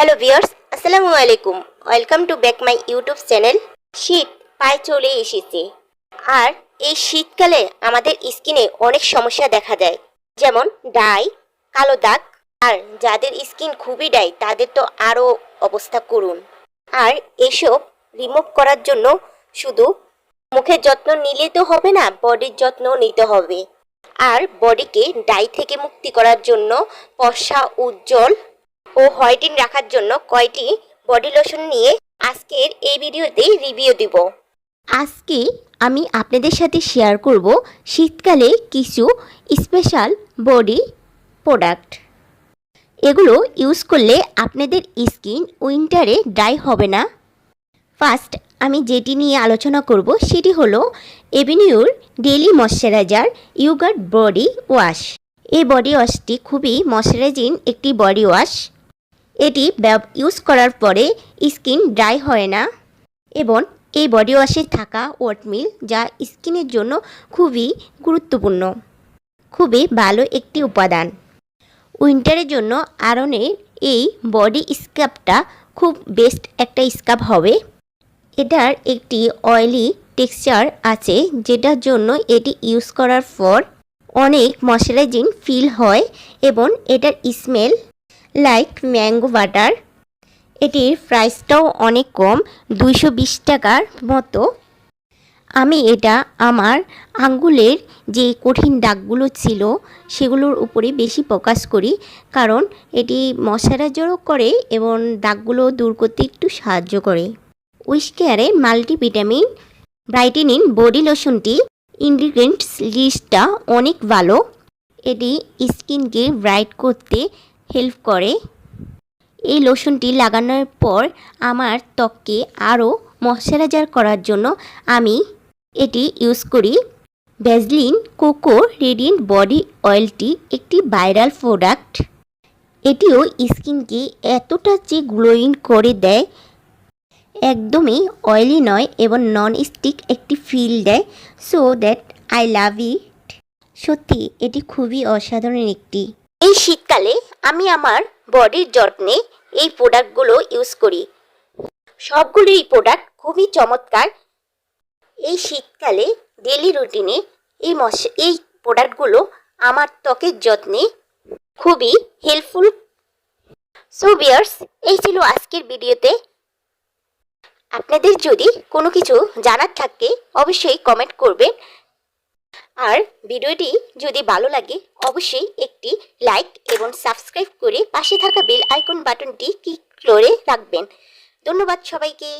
Hello viewers আসসালামু আলাইকুম welcome to back my YouTube channel শীত প্রায় চলে এসেছে। আর এই শীতকালে আমাদের স্কিনে অনেক সমস্যা দেখা দেয়। যেমন ডাই, কালো দাগ। আর যাদের স্কিন খুবই ডাই, তাদের তো আরও অবস্থা করুন। আর এসব রিমুভ করার জন্য শুধু মুখের যত্ন নিলে তো হবে না, বডির যত্ন নিতে হবে। আর বডিকে ডাই থেকে মুক্তি করার জন্য ফর্সা, উজ্জ্বল ও হোয়াইটিং রাখার জন্য কয়টি বডি লোশন নিয়ে আজকের এই ভিডিওতে রিভিউ দিব। আজকে আমি আপনাদের সাথে শেয়ার করব শীতকালে কিছু স্পেশাল বডি প্রোডাক্ট। এগুলো ইউজ করলে আপনাদের স্কিন উইন্টারে ড্রাই হবে না। ফার্স্ট আমি যেটি নিয়ে আলোচনা করব সেটি হলো এভিনিউর daily moisturizer yogurt body wash. এই বডি ওয়াশটি খুবই ময়শ্চারাইজিং একটি বডি ওয়াশ। এটি ইউজ করার পরে স্কিন ড্রাই হয় না এবং এই বডি ওয়াশে থাকা ওটমিল যা স্কিনের জন্য খুবই গুরুত্বপূর্ণ, খুবই ভালো একটি উপাদান। উইন্টারের জন্য আয়রনের এই বডি স্কাবটা খুব বেস্ট একটা স্কাব হবে। এটার একটি অয়েলি টেক্সচার আছে, যেটার জন্য এটি ইউজ করার পর অনেক ময়শ্চারাইজিং ফিল হয় এবং এটার স্মেল লাইক ম্যাঙ্গো বাটার এটির প্রাইসটাও অনেক কম, দুইশো বিশ টাকার মতো। আমি এটা আমার আঙ্গুলের যে কঠিন দাগগুলো ছিল, সেগুলোর উপরে বেশি ফোকাস করি, কারণ এটি ময়শ্চারাইজারও করে এবং দাগগুলো দূর করতে একটু সাহায্য করে। উইশ কেয়ারের মাল্টিভিটামিন ব্রাইটেনিন বডি লোশনটি ইনগ্রিডিয়েন্টস লিস্টটা অনেক ভালো। এটি স্কিনকে ব্রাইট করতে হেল্প করে। এই লোশনটি লাগানোর পর আমার ত্বককে আরও ময়শ্চারাইজার করার জন্য আমি এটি ইউজ করি। ভ্যাজলিন কোকো রেডিয়েন্ট বডি অয়েলটি একটি ভাইরাল প্রোডাক্ট এটিও স্কিনকে এতটা যে গ্লোয়িং করে দেয়, একদমই অয়েলি নয় এবং নন স্টিক একটি ফিল দেয়। So that I love it সত্যি, এটি খুবই অসাধারণ একটি এই শীতকালে আমি আমার বডির যত্নে এই প্রোডাক্টগুলো ইউজ করি। সবগুলো এই প্রোডাক্ট খুবই চমৎকার। এই শীতকালে ডেলি রুটিনে এই মশ, এই প্রোডাক্টগুলো আমার ত্বকের যত্নে খুবই হেল্পফুল সো বিয়ার্স এই ছিল আজকের ভিডিওতে আপনাদের যদি কোনো কিছু জানার থাকে, অবশ্যই কমেন্ট করবেন। আর ভিডিওটি যদি ভালো লাগে, অবশ্যই একটি লাইক এবং সাবস্ক্রাইব করে পাশে থাকা বেল আইকন বাটনটি ক্লিক করে রাখবেন। ধন্যবাদ সবাইকে।